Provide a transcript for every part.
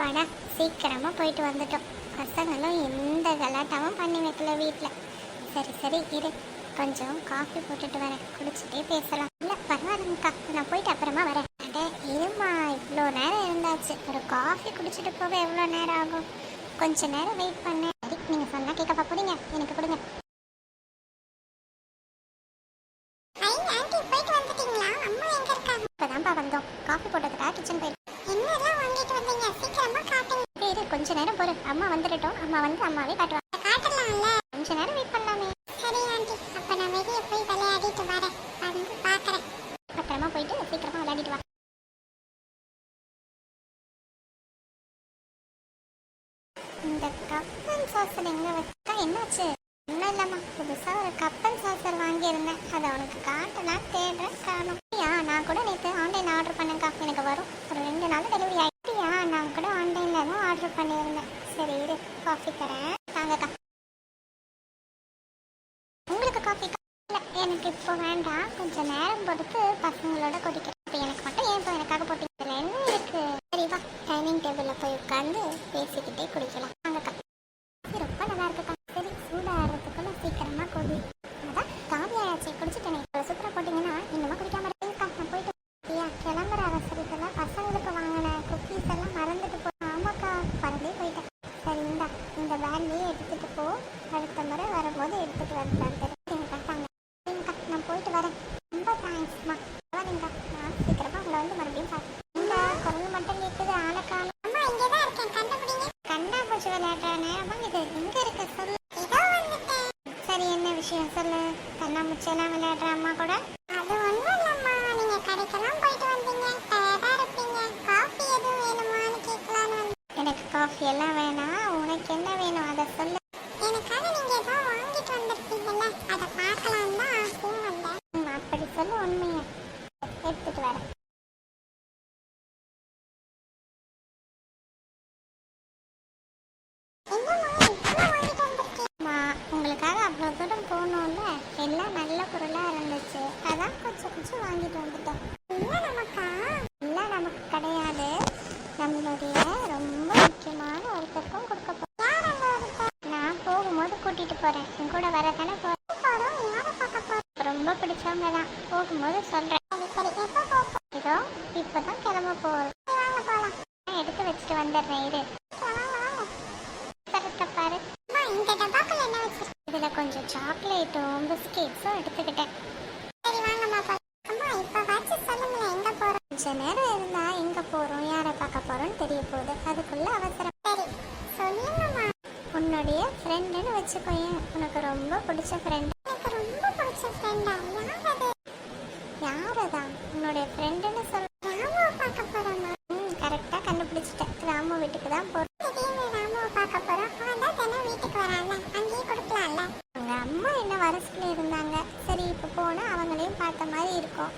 படா சீக்கிரமாக போயிட்டு வந்துட்டோம். பசங்களும் எந்த கலாட்டாவும் பண்ணி வைக்கல வீட்டில் சரி சரி இரு. கொஞ்சம் காஃபி போட்டுட்டு வரேன். குடிச்சிட்டே பேசலாம். இல்லை பரவாயில்லங்கக்கா. நான் போயிட்டு அப்புறமா வரேன். அட இருமா இவ்வளோ நேரம் இருந்தாச்சு. ஒரு காஃபி குடிச்சிட்டு போக எவ்வளோ நேரம் ஆகும்? கொஞ்ச நேரம் வெயிட் பண்ணேன். சரி நீங்கள் சொன்னால் கேட்க போறீங்க எனக்கு கொடுங்க. இப்பதான்ப்பா வந்தோம். காஃபி போட்டதுக்காக கிச்சன் போய் என்னெல்லாம் வாங்கிட்டு அம்மா காட்டுங்க. இரு கொஞ்ச நேரம் பொறு. அம்மா வந்துடட்டும். அம்மா வந்து அம்மாவே காட்டுவாங்க. காட்டலாம்ல. கொஞ்ச நேரம் வெயிட் பண்ணலாமே. சரி ஆண்டி. அப்ப நான் வெளியே போய் விளையாடிட்டு வரேன். வந்து பாக்குறேன். பத்திரமா போயிட்டு சீக்கிரமா விளையாடிட்டு வா. இந்த கப்பன் சாசர் எங்க வச்சா என்னாச்சு? ஒன்றும் இல்லைம்மா. புதுசாக ஒரு கப்பன் சாசர் வாங்கியிருந்தேன். அதை உனக்கு காட்டலாம் தேடுறேன் காணும். யா நான் கூட நேற்று ஆன்லைன் ஆர்டர் பண்ணேன்க்கா. எனக்கு வரும். ஒரு ரெண்டு நாள் டெலிவரி ஆகி கூட ஆன்லைனில் தான் ஆர்டர் பண்ணியிருந்தேன். சரி இரு காஃபி தரேன். தாங்கக்கா உங்களுக்கு காஃபி இல்லை எனக்கு இப்போ வேண்டாம். கொஞ்சம் நேரம் பொறுத்து பசங்களோட குடிக்கிறேன் இப்போ எனக்கு மட்டும் ஏன் இப்போ எனக்காக போட்டீங்க? என்ன இருக்குது சரிவா டைனிங் டேபிளில் போய் உட்காந்து பேசிக்கிட்டே குடிக்கலாம் வாங்கக்கா இது ரொம்ப நல்லா இருக்குக்கா சரி சூடாகிறதுக்குள்ள சீக்கிரமா கொடி அதான் காவி ஆயாச்சு குடிச்சிட்டேனே இப்போ சூப்பராக போட்டிங்கன்னா இன்னுமா குடிக்காம இருக்கா நான் போயிட்டு ஐயா கிளம்புற அவசரத்துல பசங்களுக்கு வாங்கின குக்கீஸ் எல்லாம் மறந்துட்டு போ ஆமாக்கா பறந்தே போயிட்டேன் சரி இந்தா இந்த பேக்லேயே எடுத்துட்டு போ அடுத்த முறை வரும்போது எடுத்துட்டு வரலாம் சரிங்கக்கா தாங்க சரிங்கக்கா நான் போயிட்டு வரேன் ரொம்ப தேங்க்ஸ்மா வரீங்கக்கா நான் சீக்கிரமா உங்களை வந்து மறுபடியும் பார்த்து இந்த குரல் மட்டும் கேட்குது ஆளை காணும் அம்மா இங்கே தான் இருக்கேன் கண்டுபிடிங்க கண்டாபூச்சி விளையாடுற நேரமா இது எங்க இருக்கு சொல்லு இதோ வந்துட்டேன் சரி என்ன விஷயம் சொல்லு கண்ணாமூச்சி எல்லாம் விளையாடுற அம்மா கூட? அது ஒண்ணும் இல்லம்மா. நீங்க கடைக்கெல்லாம் போயிட்டு வந்தீங்க. டயர்டா இருப்பீங்க. காஃபி எதுவும் வேணுமான்னு கேட்கலான்னு எனக்கு காஃபி எல்லாம் வேணாம். உனக்கு என்ன வேணும்? அதை சொல்லு. எனக்காக நீங்க ஏதோ வாங்கிட்டு வந்திருப்பீங்கல்ல அதை பார்க்கலாம் தான் ஆசையும் வந்தேன். அப்படி சொல்லு உண்மையை. எடுத்துட்டு வரேன். அம்மா, பொருளாக இருந்துச்சு. அதான் கொஞ்சம் கொஞ்சம் வாங்கிட்டு வந்துட்டேன் இல்லை நமக்கா? இல்லை நமக்கு கிடையாது. நம்மளுடைய ரொம்ப முக்கியமான ஒருத்தருக்கும் கொடுக்க போகிறோம் நான் போகும்போது கூட்டிட்டு போகிறேன் என் கூட வர தானே போகிறேன் ரொம்ப பிடிச்சவங்க தான். போகும்போது சொல்கிறேன் இதோ இப்போ தான் கிளம்ப போகிறோம் நான் எடுத்து வச்சுட்டு வந்துடுறேன் இரு. பாரு. இந்த டப்பாக்குள்ள என்ன வச்சிருக்கேன் அதில் கொஞ்சம் சாக்லேட்டும் பிஸ்கெட்ஸும் எடுத்துக்கிட்டேன். சரி வாங்கம்மா பா இப்போ வச்சு சொல்லுங்களேன் எங்க போறோம்? கொஞ்சம் நேரம் இருந்தா எங்க போறோம்? யாரை பார்க்க போறோம்னு தெரிய போகுது. அதுக்குள்ள அவசரம். சரி சொல்லுங்கம்மா. உன்னுடைய ஃப்ரெண்டுன்னு வச்சுக்கோயேன். உனக்கு ரொம்ப பிடிச்ச ஃப்ரெண்ட் எனக்கு ரொம்ப பிடிச்ச ஃப்ரெண்டா யார் அது உன்னுடைய ஃப்ரெண்டுன்னு சொல்ல ராமுவை பார்க்க போறோம்மா ம் கரெக்டாக கண்டுபிடிச்சிட்டேன். ராமு வீட்டுக்கு தான் போகிறோம் திடீர்னு ராமுவை பார்க்க போகிறோம் அவன் தான் தினம் வீட்டுக்கு வரான்ல அங்கேயே கொடுக்கலாம்ல அவங்க அம்மா என்ன வரசுல இருந்தாங்க சரி இப்போ போனால் அவங்களையும் பார்த்த மாதிரி இருக்கும்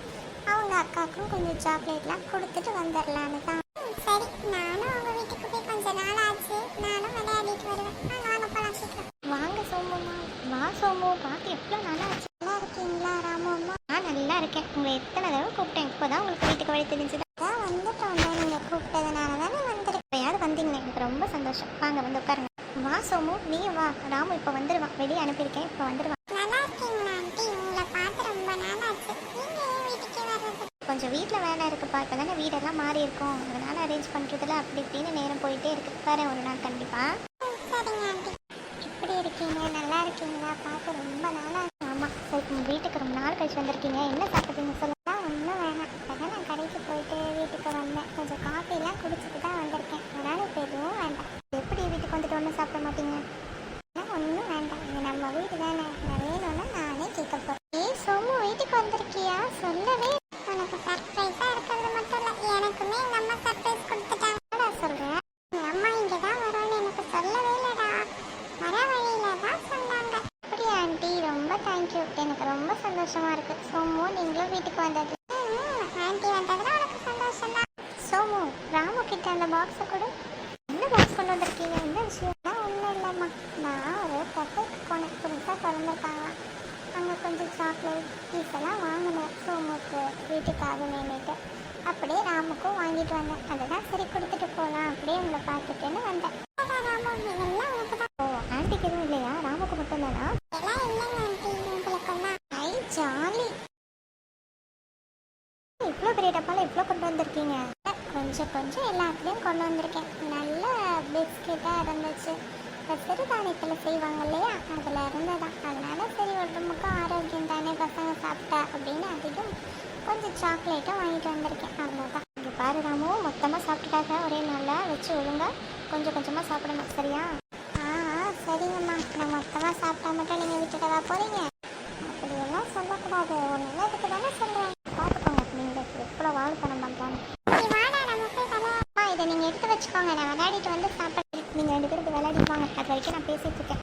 அவங்க அக்காவுக்கும் கொஞ்சம் சாக்லேட்லாம் கொடுத்துட்டு வந்துடலான்னு தான். சரி நானும் அவங்க வீட்டுக்கு போய் கொஞ்ச நாள் ஆச்சு. நானும் விளையாடிட்டு வருவேன். வாங்க போகலாம் சீக்கிரம். வாங்க சோமுமா வா சோமு பார்த்து எவ்வளோ நாள் ஆச்சு? நல்லா இருக்கீங்களா ராமு அம்மா நான் நல்லா இருக்கேன். உங்களை எத்தனை தடவை கூப்பிட்டேன். இப்போதான் உங்களுக்கு வீட்டுக்கு வழி தெரிஞ்சுது. அதான் வந்துட்டோம்ல நீங்கள் கூப்பிட்டதுனால தானே வந்துருக்கேன் இப்போ யார் வந்தீங்க எனக்கு ரொம்ப சந்தோஷம். வாங்க வந்து உட்காருங்க. வா சோமு நீ வா. ராமு இப்போ வந்துடுவான் வெளியே அனுப்பியிருக்கேன். இப்போ வந்துடுவான் நல்லா இருக்கீங்களா ஆண்டி? உங்களை பார்த்து ரொம்ப நாள் ஆச்சு. நீங்கள் வீட்டுக்கு வர்றது? கொஞ்சம் வீட்டில் வேலை இருக்குப்பா. இப்போ தானே வீடெல்லாம் மாறி இருக்கும் அதனால அரேஞ்ச் பண்ணுறதுல அப்படி இப்படின்னு நேரம் போயிட்டே இருக்கு. வரேன் ஒரு நாள் கண்டிப்பாக எப்படி இருக்கீங்க நல்லா இருக்கீங்களா? பார்க்க ரொம்ப நாளா ஆமாம் சரி உங்கள் வீட்டுக்கு ரொம்ப நாள் கழிச்சு வந்திருக்கீங்க. என்ன சாப்பிட்டீங்க? சொல்லுங்க ஒன்றும் வேணாம். அதான் நான் கடைக்கு போயிட்டு வீட்டுக்கு வந்தேன். கொஞ்சம் காஃபிலாம் குடிச்சிட்டு தான் வந்திருக்கேன் அதனால இப்போ எதுவும் வேண்டாம் எப்படி வீட்டுக்கு வந்துட்டு ஒன்றும் சாப்பிட மாட்டீங்க ஒன்றும் வேண்டாம் இது நம்ம வீடு தானே நான் வேணும்னா நானே கேட்க போகிறேன் ஏய் சோமு வீட்டுக்கு வந்திருக்கியா சொல்லவே உனக்கு சர்ப்ரைஸாக இருக்கிறது மட்டும் இல்லை எனக்குமே எங்கள் அம்மா சர்ப்ரைஸ் கொடுத்துட்டாங்க சொல்கிறேன் எங்கள் அம்மா இங்கே தான் வரும்னு எனக்கு சொல்லவே இல்லைடா வர வழியில தான் சொன்னாங்க அப்படியா ஆண்டி ரொம்ப தேங்க்யூ எனக்கு ரொம்ப சந்தோஷமா இருக்கு. சோமு நீங்களும் வீட்டுக்கு வந்தது. ஆண்டி வந்ததுல உனக்கு சந்தோஷம் தான். சோமு ராமு கிட்ட அந்த பாக்ஸை கொடு. என்ன பாக்ஸ் கொண்டு வந்திருக்கீங்க? என்ன விஷயம் தான் ஒன்றும் இல்லைம்மா. நான் ஒரு கஃபேக்கு போனேன். புதுசாக திறந்துருக்காங்க. அங்கே கொஞ்சம் சாக்லேட் பீஸ் வாங்கினேன் சோமுக்கு வீட்டுக்காக நின்றுட்டு அப்படியே ராமுக்கும் வாங்கிட்டு வந்தேன். அதுதான் சரி கொடுத்துட்டு போகலாம் அப்படியே உங்களை பார்த்துட்டுன்னு வந்தேன். ராமு இதெல்லாம் உனக்கு தான். ஓ ஆண்டிக்கு எதுவும் இல்லையா? ராமுக்கு மட்டும் தானா எல்லாம் இல்லைங்க ஆண்டி உங்களுக்கு தான் ஐ ஜாலி இவ்வளோ பெரிய டப்பால இவ்வளோ கொண்டு வந்திருக்கீங்க கொஞ்சம் கொஞ்சம் எல்லாத்துலேயும் கொண்டு வந்திருக்கேன். நல்ல பிஸ்கெட்டாக இருந்துச்சு. இந்த சிறுதானியத்தில் செய்வாங்க இல்லையா? அதில் இருந்ததான். அதனால் சரி உடம்புக்கும் ஆரோக்கியம் தானே பசங்க சாப்பிட்டா அப்படின்னு அதிகம் கொஞ்சம் சாக்லேட்டும் வாங்கிட்டு வந்திருக்கேன். அவ்வளோதான் இங்கே பாரு ராமு மொத்தமாக சாப்பிட்டுட்டாங்க. ஒரே நாளில் வச்சு ஒழுங்காக கொஞ்சம் கொஞ்சமாக சாப்பிடணும். சரியா? ஆ ஆ, சரிங்கம்மா. நான் மொத்தமாக சாப்பிட்டா மட்டும் நீங்கள் விட்டுட்டவா போகிறீங்க அப்படியெல்லாம் சொல்லக்கூடாது. ஒன்று இதுக்கு தானே சொல்கிறேன் பார்த்துக்கோங்க நீங்கள் எவ்வளோ வாழ்த்தனம் பண்ணுறாங்க வாடா நம்ம போய் விளையாட அம்மா இதை நீங்கள் எடுத்து வச்சுக்கோங்க நான் விளையாடிட்டு வந்து சாப்பிட்டு நீங்கள் ரெண்டு பேருக்கு விளையாடிட்டு வாங்க அது வரைக்கும் நான் பேசிகிட்ருக்கேன்